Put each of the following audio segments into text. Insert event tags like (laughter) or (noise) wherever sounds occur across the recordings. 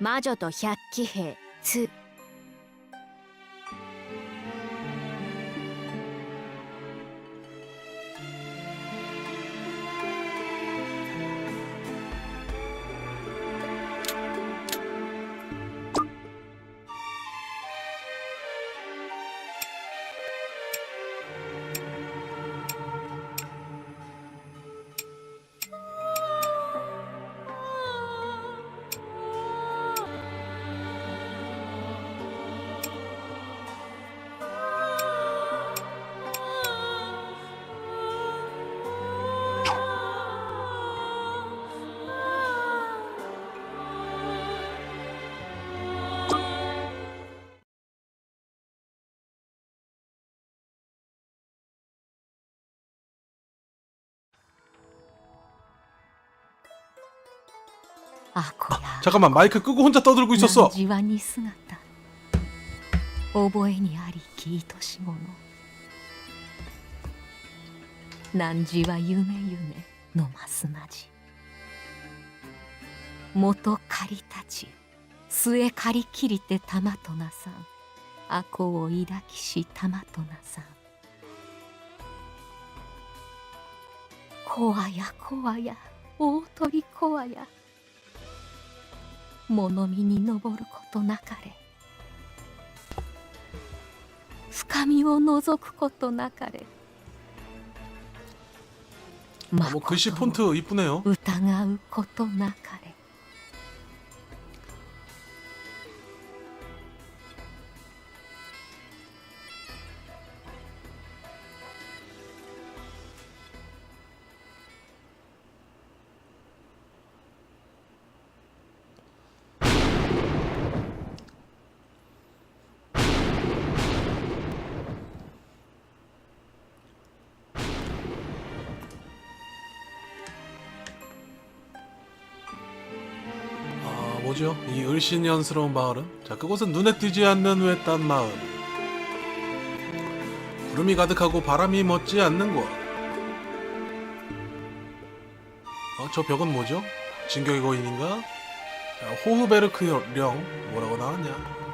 魔女と百鬼兵2 あこや 잠깐만 마이크 끄고 혼자 떠들고 있었어. じわに姿覚えにありき愛し者汝は夢夢のますまじ元借りたち末借り切りて玉となさんあこを抱きし玉となさんこわやこわや大鳥こわや 物見に登ることなかれ深みを覗くことなかれ 아, 뭐 글씨 폰트 이쁘네요. 疑うことなかれ 뭐죠? 이 을신연스러운 마을은 자 그곳은 눈에 띄지 않는 외딴 마을 구름이 가득하고 바람이 멎지 않는 곳 어, 저 벽은 뭐죠? 진격의 거인인가? 자, 호흐베르크령 뭐라고 나왔냐?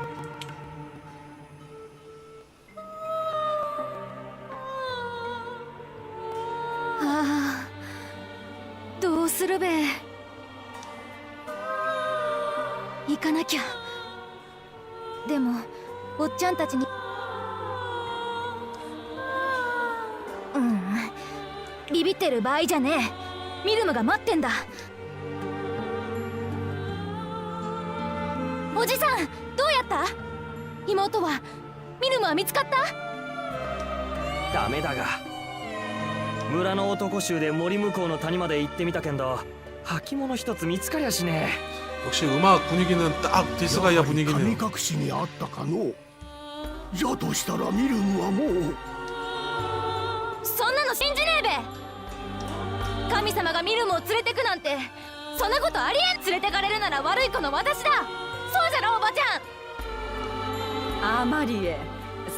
場合じゃねえミルムが待ってんだおじさんどうやった妹はミルムは見つかったダメだが村の男衆で森向こうの谷まで行ってみたけんど履物一つ見つかりゃしね 역시 음악 분위기는 딱 디스가이아 神 분위기네요 隠しにあったかのじゃとしたらミルムはもうそんなの信じねえべ 神様がミルムを連れてくなんてそんなことありえん連れてかれるなら悪い子の私だそうじゃろおばちゃんアマリエ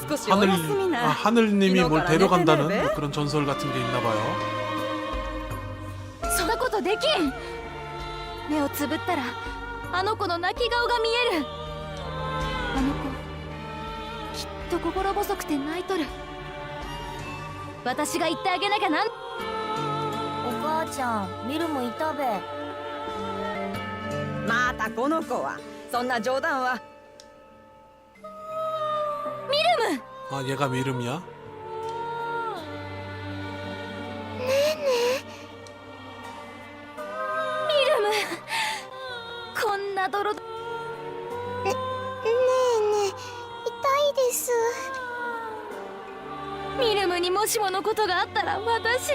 少しお 하늘 休み 아, な 하늘님이 뭘 이노가라 데려간다는 네테네베? 뭐 그런 전설 같은 게 있나 봐요. そんなことできん目をつぶったらあの子の泣き顔が見えるあの子きっと心細くて泣いとる私が言ってあげなきゃなんお母 ちゃんミルムいたべまたこの子はそんな冗談は 아 얘가 미름이야? ミルムこんな泥だねえねえ痛いですミルムにもしものことがあったら私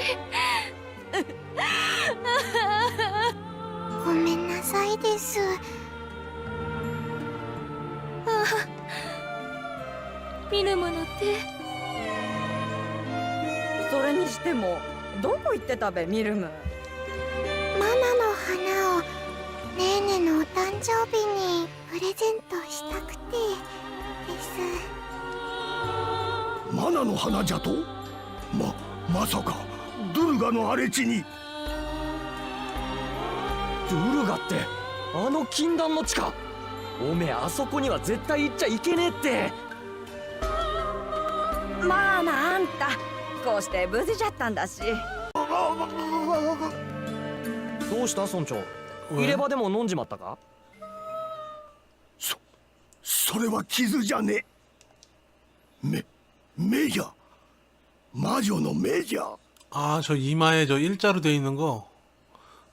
ごめんなさいです。ミルムの手それにしてもどこ行ってたべミルムマナの花をねえねえのお誕生日にプレゼントしたくてです。マナの花じゃと？ままさかドゥルガの荒れ地にドゥルガってあの禁断の地か おめえあそこには絶対行っちゃいけねえってまあなあんたこうして無事じゃったんだしどうした村長 왜? 入れ歯でも飲んじまったかそそれは傷じゃね目目じゃ魔女の目じゃ 아, 저 이마에 저 일자로 돼 있는 거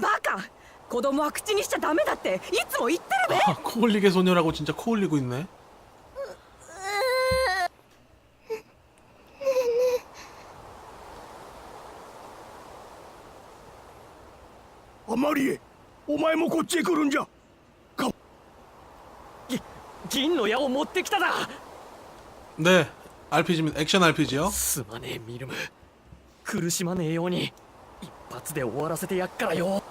バカ子供は口にしちゃダメだっていつも言ってるべ 아, 코 흘리게 소녀라고 진짜 코 흘리고 있네. あまりえお前もこっちへ来るんじゃか銀の矢を持ってきただ 네, RPG입니다. 액션 RPG요. すまねえミルム苦しまねえように一 発で終わらせてやっからよ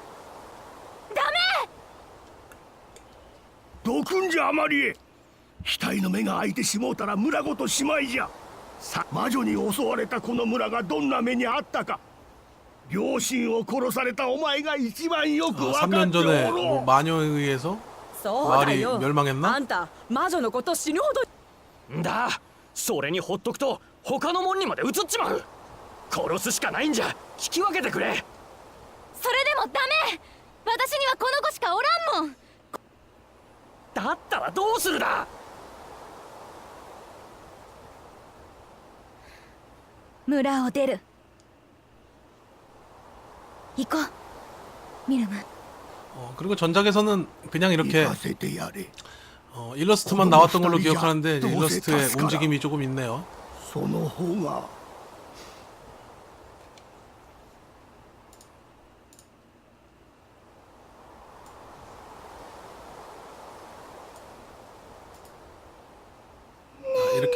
どくんじゃあまりえ額の目が開いてしもうたら村ごとしまいじゃさ魔女に襲われたこの村がどんな目にあったか両親を殺されたお前が一番よく 아, 分か 3년 ってお 전에 ろ 뭐 う 마녀에 의해서 そうだ 마을이 よ 멸망했나? あんた魔女のこと死ぬほどんだそれにほっとくと他の門にまで移っちまう 殺すしかないんじゃ引き分けてくれそれでもダメ私にはこの子しかおらんもんだったらどうするだ村を出る行こうミルム 어, 그리고 전작에서는 그냥 이렇게 行かせてやれ 어, 일러스트만 나왔던 걸로 기억하는데 이제 또 일러스트의 세타스카라. 움직임이 조금 있네요. その方が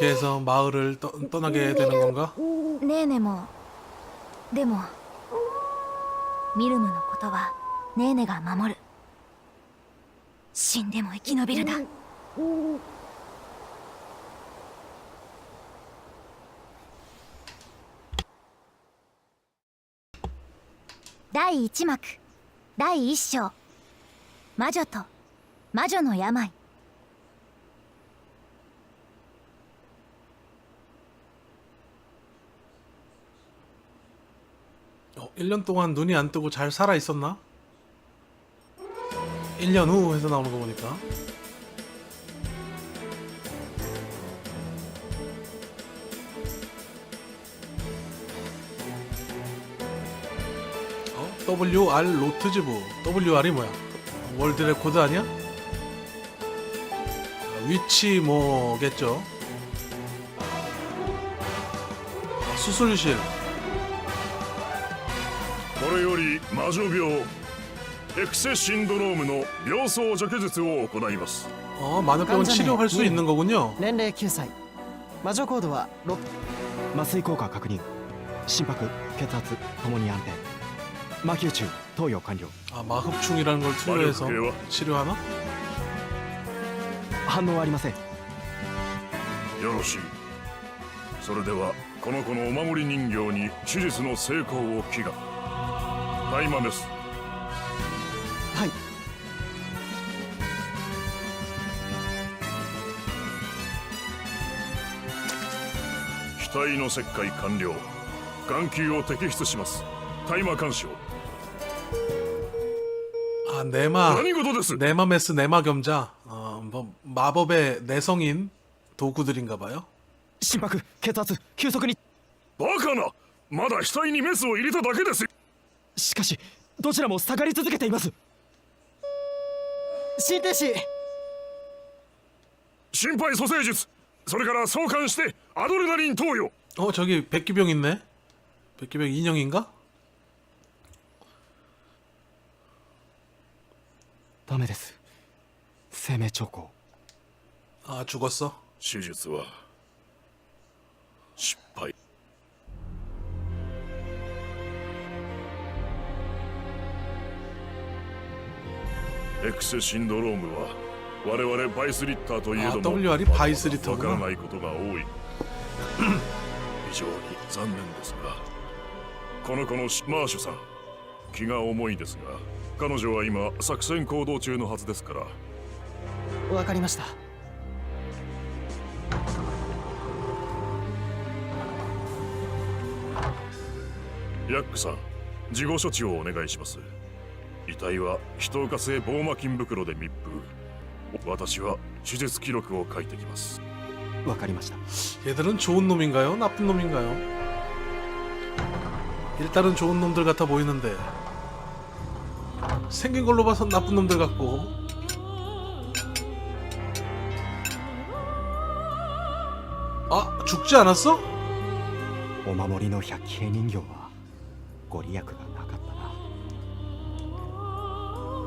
아, 이렇게 해서 마을을 떠, 떠나게 되는 건가? ネーネもでもミルムのことはネーネが守る死んでも生き延びるだ第1幕第1章魔女と魔女の病 어, 1년 동안 눈이 안 뜨고 잘 살아 있었나? 1년 후 해서 나오는 거 보니까 어? WR 로트즈부 WR이 뭐야? 월드 레코드 아니야? 아, 위치 뭐겠죠? 아, 수술실 これより魔女病エクセシンドロームの病巣除去術を行います 어, 마녀병은 치료할 수 있는 거군요. 年齢9歳魔女コードは6麻酔効果確認心拍血圧ともに安定魔球中投与完了 아 마흡충이라는 걸 투여해서 마녀 치료하나? 反応ありませんよろしいそれではこの子のお守り人形に手術の成功を祈願 大麻メスはい額の切開完了眼球を摘出します大麻干渉 아 네마 何事です 네마메스 네마겸자 어, 뭐 마법의 내성인 도구들인가 봐요. 心拍血圧急速にバカなまだ額にメスを入れただけですよ しかしどちらも下がり続けています心停止心肺蘇生術それから相関してアドレナリン投与 어 저기 백기병 있네. 백기병 인형인가? ダメです 生命兆候 아 죽었어? 手術は失敗 エク X シンドロームは我々バイスリッターといえどもわからないことが多い。(clears throat) 非常に残念ですがこの子のマーシュさん気が重いですが彼女は今作戦行動中のはずですから。わかりました。ヤックさん事後処置をお願いします。遺体は人化性ボーマ金袋で密封私は手術記録を書いてきます わかりました 얘들은 좋은 놈인가요? 나쁜 놈인가요? 일단은 좋은 놈들 같아 보이는데 생긴 걸로 봐선 나쁜 놈들 같고 아 죽지 않았어? お守りの百鬼兵人形はご利益が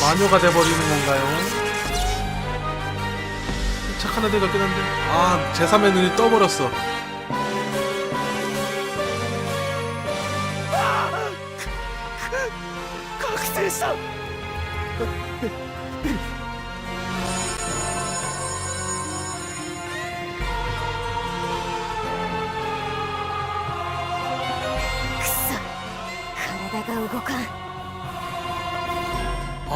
마녀가 돼버리는 건가요? 착한 애들 같긴 한데 아 제3의 눈이 떠버렸어 아, 그, 그, 각설사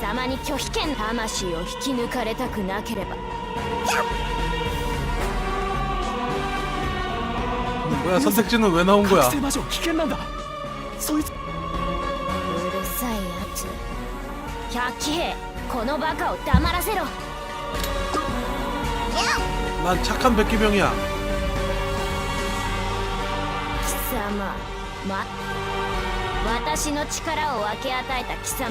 様に拒否権魂を引き抜かれたくなければ 뭐야, 선택지는 왜 나온 覚 거야? 醒魔女危険なんだそいつうるさいやつ百鬼兵このバカを黙らせろ 난 착한 백기명이야. 貴様ま私の力を分け与えた貴様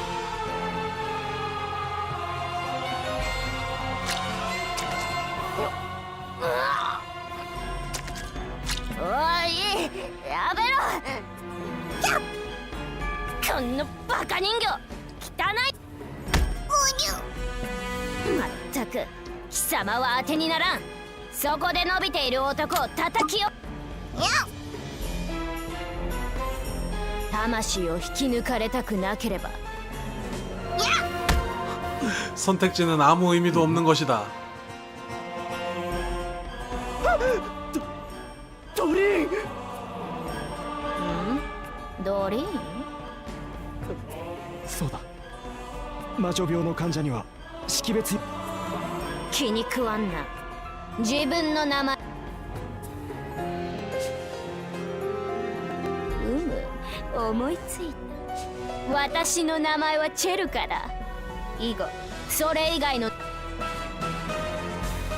やめろこんなバカ人形汚いまったく貴様は当てにならんそこで伸びている男を叩きよ魂を引き抜かれたくなければ (laughs) 선택지는 아무 의미도 없는 것이다. ドリーンそうだ魔女病の患者には識別気に食わんな自分の名前うむ思いついた私の名前はチェルカだ以後それ以外の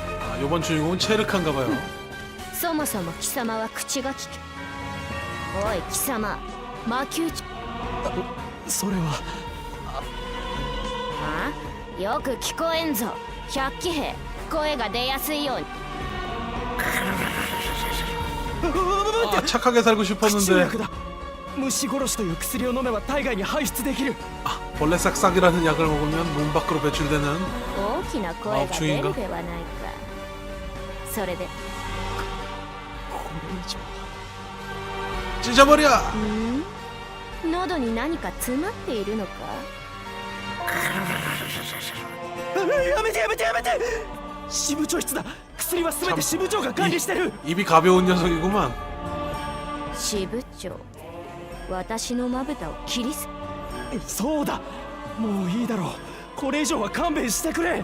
아, 요번 주인공은 체르카인가 봐요. (laughs) そもそも貴様は口が利けおい貴様 魔球長それはあよく聞こえんぞ百騎兵声が出やすいように 아, 착하게 살고 口 싶었는데 薬だ虫殺しという薬を飲めば体外に排出できる 아, 벌레 싹싹이라는 약을 먹으면 몸 밖으로 배출되는 大きな声が出るではないかそれでこれ以上 찢어버려. ん喉に何か詰まっているのかやめてやめてやめて支部長室だ薬は全て支部長が管理してる 입, 입이 가벼운 녀석이구만. 支部長私のまぶたを切りすそうだもういいだろうこれ以上は勘弁してくれ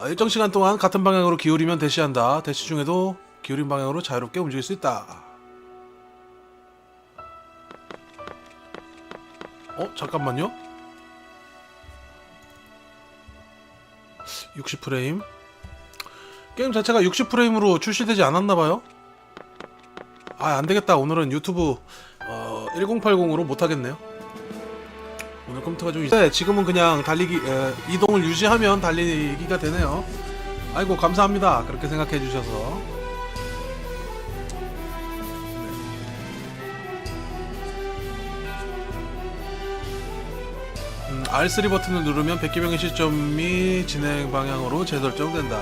아, 일정 시간 동안 같은 방향으로 기울이면 대시한다. 대시 중에도 기울인 방향으로 자유롭게 움직일 수 있다. 어 잠깐만요. 60프레임. 게임 자체가 60프레임으로 출시되지 않았나봐요. 아 안되겠다 오늘은 유튜브 어, 1080으로 못하겠네요 오늘 컴퓨터가 좀 네, 지금은 그냥 달리기 에, 이동을 유지하면 달리기가 되네요. 아이고 감사합니다. 그렇게 생각해 주셔서. 음, R3 버튼을 누르면 백기병의 시점이 진행 방향으로 재설정된다.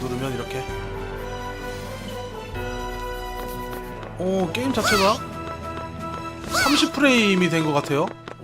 누르면 이렇게. 어 게임 자체가 30프레임이 된 것 같아요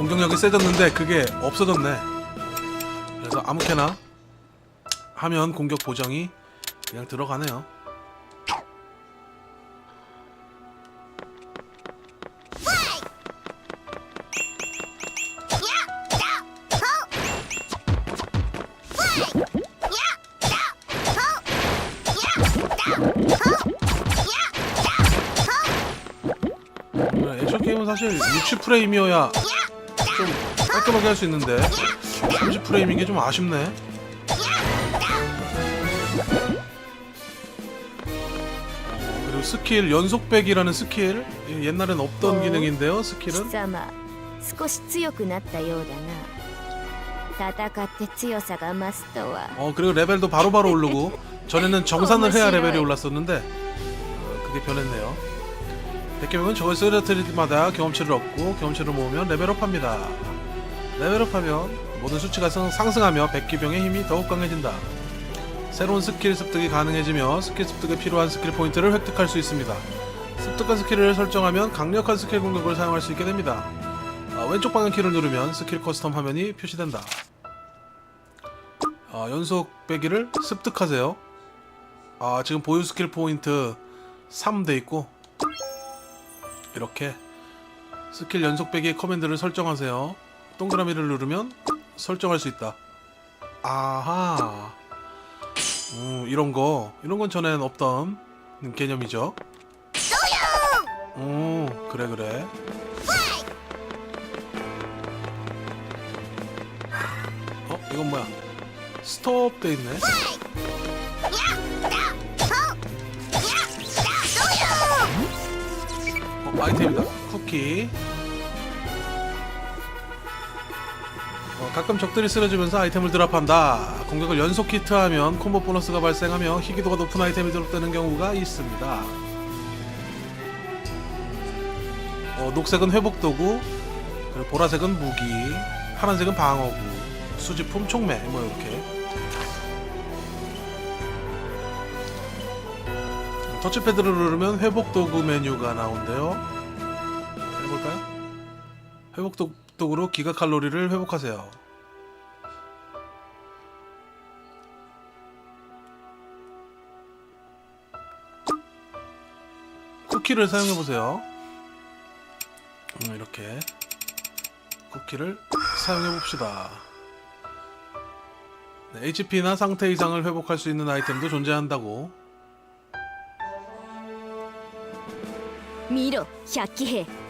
공격력이 세졌는데 그게 없어졌네 그래서 아무렇게나 하면 공격 보정이 그냥 들어가네요 네, 액션 게임은 사실 60프레임이어야 좀 깔끔하게 할 수 있는데 30프레임인 게 좀 아쉽네. 그리고 스킬 연속백이라는 스킬 이 옛날엔 없던 어. 기능인데요. 貴 스킬은 様少し強くなったようだな戦って強さが増すとは 어 그리고 레벨도 바로바로 오르고 전에는 정산을 해야 레벨이 올랐었는데 (laughs) 어, 그게 변했네요. 백개명은 저걸 쓰러뜨릴 때마다 경험치를 얻고 경험치를 모으면 레벨업합니다. 레벨업하면 모든 수치가 상- 상승하며 백기병의 힘이 더욱 강해진다. 새로운 스킬 습득이 가능해지며 스킬 습득에 필요한 스킬 포인트를 획득할 수 있습니다. 습득한 스킬을 설정하면 강력한 스킬 공격을 사용할 수 있게 됩니다. 아, 왼쪽 방향 키를 누르면 스킬 커스텀 화면이 표시된다. 아, 연속 빼기를 습득하세요. 아, 지금 보유 스킬 포인트 3 돼 있고 이렇게 스킬 연속 빼기 커맨드를 설정하세요. 동그라미를 누르면 설정할 수 있다. 아하. 음, 이런 거 이런 건 전엔 없던 개념이죠. 오, 그래 그래. 어, 이건 뭐야? 스톱 돼 있네. 어, 아이템이다. 쿠키. 어, 가끔 적들이 쓰러지면서 아이템을 드랍한다. 공격을 연속 히트하면 콤보 보너스가 발생하며 희귀도가 높은 아이템이 드랍되는 경우가 있습니다. 어, 녹색은 회복 도구, 그리고 보라색은 무기, 파란색은 방어구, 수집품 총매 뭐 이렇게. 터치패드를 누르면 회복 도구 메뉴가 나온대요. 해볼까요? 회복 도- 습득으로 기가 칼로리를 회복하세요. 쿠키를 사용해 보세요. 음, 이렇게 쿠키를 사용해 봅시다. 네, HP나 상태 이상을 회복할 수 있는 아이템도 존재한다고. 미로, 100기해.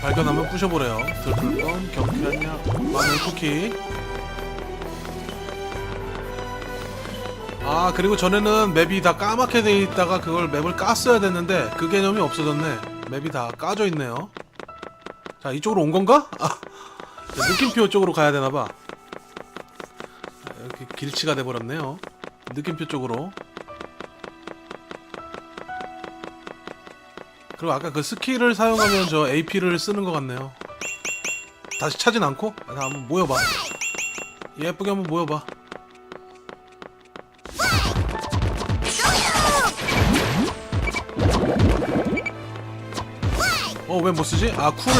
발견하면 부셔보래요. 들풀검, 경쾌한 약, 마늘 쿠키. 아 그리고 전에는 맵이 다 까맣게 돼 있다가 그걸 맵을 깠어야 됐는데 그 개념이 없어졌네. 맵이 다 까져 있네요. 자 이쪽으로 온 건가? 아, 느낌표 쪽으로 가야 되나 봐. 이렇게 길치가 돼 버렸네요. 느낌표 쪽으로. 그리고 아까 그 스킬을 사용하면 저 AP를 쓰는 것 같네요. 다시 차진 않고? 아, 나 한번 모여봐. 예쁘게 한번 모여봐. 어, 왜 못 쓰지? 아, 쿨.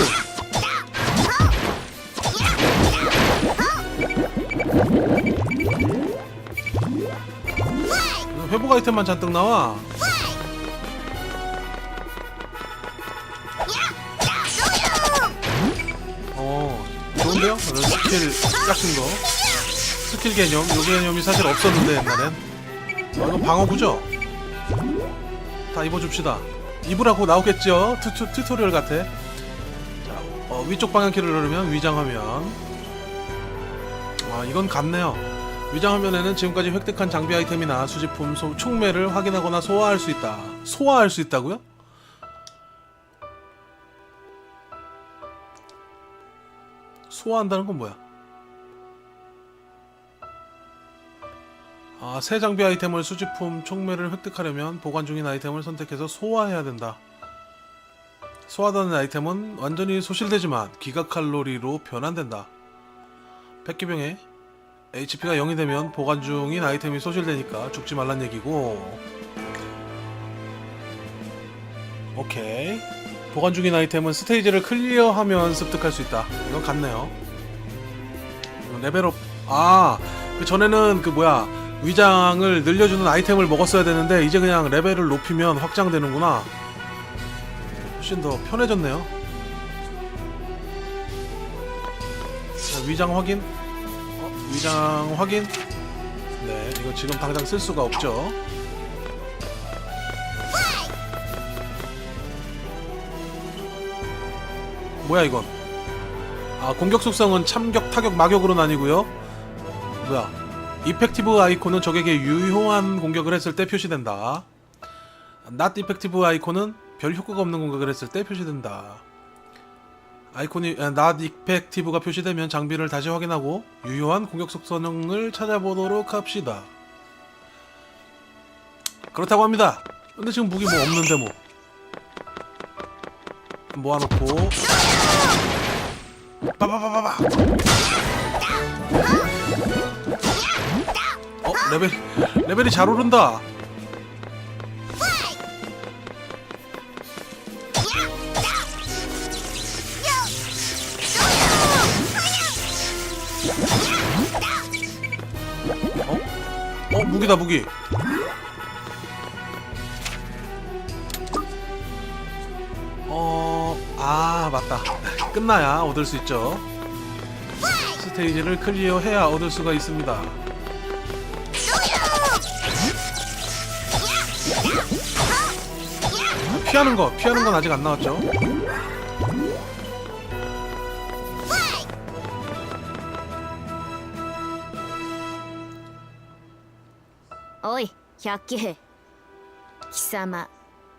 회복 아이템만 잔뜩 나와. 그런 스킬 같은 거. 스킬 개념, 요 개념이 사실 없었는데 옛날엔. 어, 이건 방어구죠? 다 입어줍시다. 입으라고 나오겠죠? 튜, 튜, 토리얼 같아. 자, 어, 위쪽 방향키를 누르면 위장화면. 아, 이건 같네요. 위장화면에는 지금까지 획득한 장비 아이템이나 수집품, 소, 총매를 확인하거나 소화할 수 있다. 소화할 수 있다고요? 소화한다는 건 뭐야? 아, 새 장비 아이템을 수집품 총매를 획득하려면 보관 중인 아이템을 선택해서 소화해야 된다. 소화되는 아이템은 완전히 소실되지만 기가 칼로리로 변환된다. 백기병에 HP가 0이 되면 보관 중인 아이템이 소실되니까 죽지 말란 얘기고. 오케이. 보관 중인 아이템은 스테이지를 클리어하면 습득할 수 있다. 이건 같네요. 레벨업. 아, 그 전에는 그 뭐야 위장을 늘려주는 아이템을 먹었어야 되는데 이제 그냥 레벨을 높이면 확장되는구나. 훨씬 더 편해졌네요. 자, 위장 확인. 어, 위장 확인. 네, 이거 지금 당장 쓸 수가 없죠. 뭐야 이건? 아 공격 속성은 참격, 타격, 마격으로 나뉘고요. 뭐야? 이펙티브 아이콘은 적에게 유효한 공격을 했을 때 표시된다. not 이펙티브 아이콘은 별 효과가 없는 공격을 했을 때 표시된다. 아이콘이 아, not 이펙티브가 표시되면 장비를 다시 확인하고 유효한 공격 속성을 찾아보도록 합시다. 그렇다고 합니다. 근데 지금 무기 뭐 없는데 뭐. 모아놓고 빠바바바바 어 레벨 레벨이 잘 오른다 어? 어 무기다 무기 어, 아, 맞다. 끝나야 얻을 수 있죠. 스테이지를 클리어해야 얻을 수가 있습니다. 피하는 거, 피하는 건 아직 안 나왔죠. 어이, 100개. 기사마